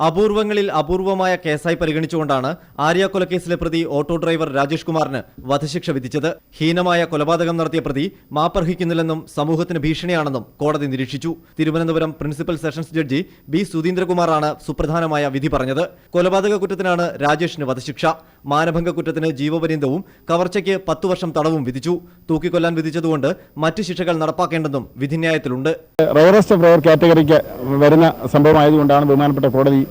അപൂർവങ്ങളിൽ അപൂർവമായ കേസായി പരിഗണിച്ചുകൊണ്ടാണ് ആര്യ കൊലക്കേസിലെ പ്രതി ഓട്ടോ ഡ്രൈവർ രാജേഷ് കുമാറിന് വധശിക്ഷ വിധിച്ചത്. ഹീനമായ കൊലപാതകം നടത്തിയ പ്രതി മാപ്പർഹിക്കുന്നില്ലെന്നും സമൂഹത്തിന് ഭീഷണിയാണെന്നും കോടതി നിരീക്ഷിച്ചു. Thiruvananthapuram principal sessions judge B സുധീന്ദ്രകുമാറാണ് സുപ്രധാനമായ വിധി പറഞ്ഞത്. കൊലപാതക കുറ്റത്തിനാണ് രാജേഷിന് വധശിക്ഷ. മാനഭംഗ കുറ്റത്തിന് ജീവപര്യന്തവും കവർച്ചയ്ക്ക് പത്തു വർഷം തടവും വിധിച്ചു. തൂക്കിക്കൊല്ലാൻ വിധിച്ചതുകൊണ്ട് മറ്റു ശിക്ഷകൾ നടപ്പാക്കേണ്ടെന്നും വിധിന്യായത്തിലുണ്ട്. കാറ്റഗറിക്ക് വരുന്ന സംഭവമായതുകൊണ്ടാണ് ബഹുമാനപ്പെട്ട കോടതി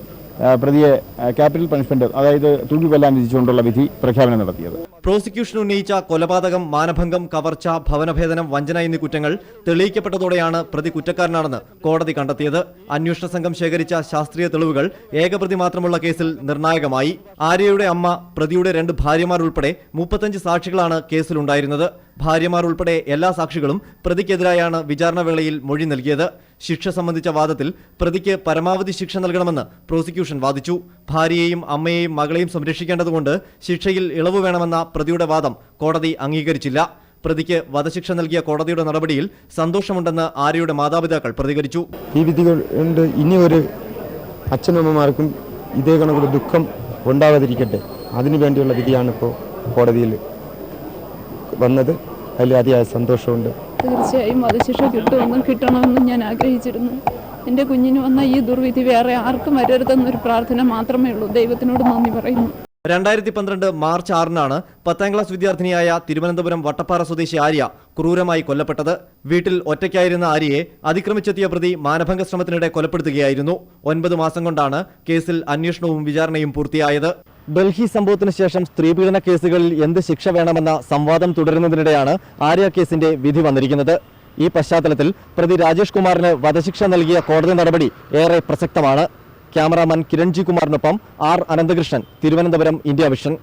പ്രതിയെ ക്യാപിറ്റൽ പണിഷ്മെന്റ് അതായത് തൂക്കിക്കൊല്ലാൻ വിധിച്ചുകൊണ്ടുള്ള വിധി പ്രഖ്യാപനം നടത്തിയത്. പ്രോസിക്യൂഷൻ ഉന്നയിച്ച കൊലപാതകം മാനഭംഗം കവർച്ച ഭവനഭേദനം വഞ്ചന എന്നീ കുറ്റങ്ങൾ തെളിയിക്കപ്പെട്ടതോടെയാണ് പ്രതി കുറ്റക്കാരനാണെന്ന് കോടതി കണ്ടെത്തിയത്. അന്വേഷണ സംഘം ശേഖരിച്ച ശാസ്ത്രീയ തെളിവുകൾ ഏകപ്രതി മാത്രമുള്ള കേസിൽ നിർണായകമായി. ആര്യയുടെ അമ്മ പ്രതിയുടെ രണ്ട് ഭാര്യമാർ ഉൾപ്പെടെ മുപ്പത്തഞ്ച് സാക്ഷികളാണ് കേസിലുണ്ടായിരുന്നത്. ഭാര്യമാർ ഉൾപ്പെടെ എല്ലാ സാക്ഷികളും പ്രതിക്കെതിരായാണ് വിചാരണ വേളയിൽ മൊഴി നൽകിയത്. ശിക്ഷ സംബന്ധിച്ച വാദത്തിൽ പ്രതിക്ക് പരമാവധി ശിക്ഷ നൽകണമെന്ന് പ്രോസിക്യൂഷൻ വാദിച്ചു. ഭാര്യയെയും അമ്മയെയും മകളെയും സംരക്ഷിക്കേണ്ടതുകൊണ്ട് ശിക്ഷയിൽ ഇളവ് വേണമെന്ന പ്രതിയുടെ വാദം കോടതി അംഗീകരിച്ചില്ല. പ്രതിക്ക് വധശിക്ഷ നൽകിയ കോടതിയുടെ നടപടിയിൽ സന്തോഷമുണ്ടെന്ന് ആര്യയുടെ മാതാപിതാക്കൾ പ്രതികരിച്ചു. ഈ വിധികൾ കൊണ്ട് ഇനി ഒരു അച്ഛനമ്മമാർക്കും ഇതേ കണക്കുള്ള ദുഃഖം ഉണ്ടാകാതിരിക്കട്ടെ അതിനു വേണ്ടിയുള്ള വിധിയാണ് ഇപ്പോൾ കോടതിയിൽ വന്നത്. അതിൽ അതിയായ സന്തോഷമുണ്ട്. തീർച്ചയായും വധശിക്ഷ കിട്ടുമെന്നും കിട്ടണമെന്നും ഞാൻ ആഗ്രഹിച്ചിരുന്നു. എന്റെ കുഞ്ഞിന് വന്ന ഈ ദുർവിധി വേറെ ആർക്കും വരരുതെന്നൊരു പ്രാർത്ഥന മാത്രമേ ഉള്ളൂ. ദൈവത്തിനോട് നന്ദി പറയുന്നു. രണ്ടായിരത്തി പന്ത്രണ്ട് മാർച്ച് ആറിനാണ് പത്താം ക്ലാസ് വിദ്യാർത്ഥിനിയായ തിരുവനന്തപുരം വട്ടപ്പാറ സ്വദേശി ആര്യ ക്രൂരമായി കൊല്ലപ്പെട്ടത്. വീട്ടിൽ ഒറ്റയ്ക്കായിരുന്ന ആര്യയെ അതിക്രമിച്ചെത്തിയ പ്രതി മാനഭംഗ ശ്രമത്തിനിടെ കൊലപ്പെടുത്തുകയായിരുന്നു. ഒൻപത് മാസം കൊണ്ടാണ് കേസിൽ അന്വേഷണവും വിചാരണയും പൂർത്തിയായത്. ഡൽഹി സംഭവത്തിന് ശേഷം സ്ത്രീപീഡന കേസുകളിൽ എന്ത് ശിക്ഷ വേണമെന്ന സംവാദം തുടരുന്നതിനിടെയാണ് ആര്യ കേസിന്റെ വിധി വന്നിരിക്കുന്നത്. ഈ പശ്ചാത്തലത്തിൽ പ്രതി രാജേഷ് കുമാറിന് വധശിക്ഷ നൽകിയ കോടതി നടപടി ഏറെ പ്രസക്തമാണ്. Cameraman Kiran G കുമാറിനൊപ്പം R Ananthakrishnan Thiruvananthapuram India Vision.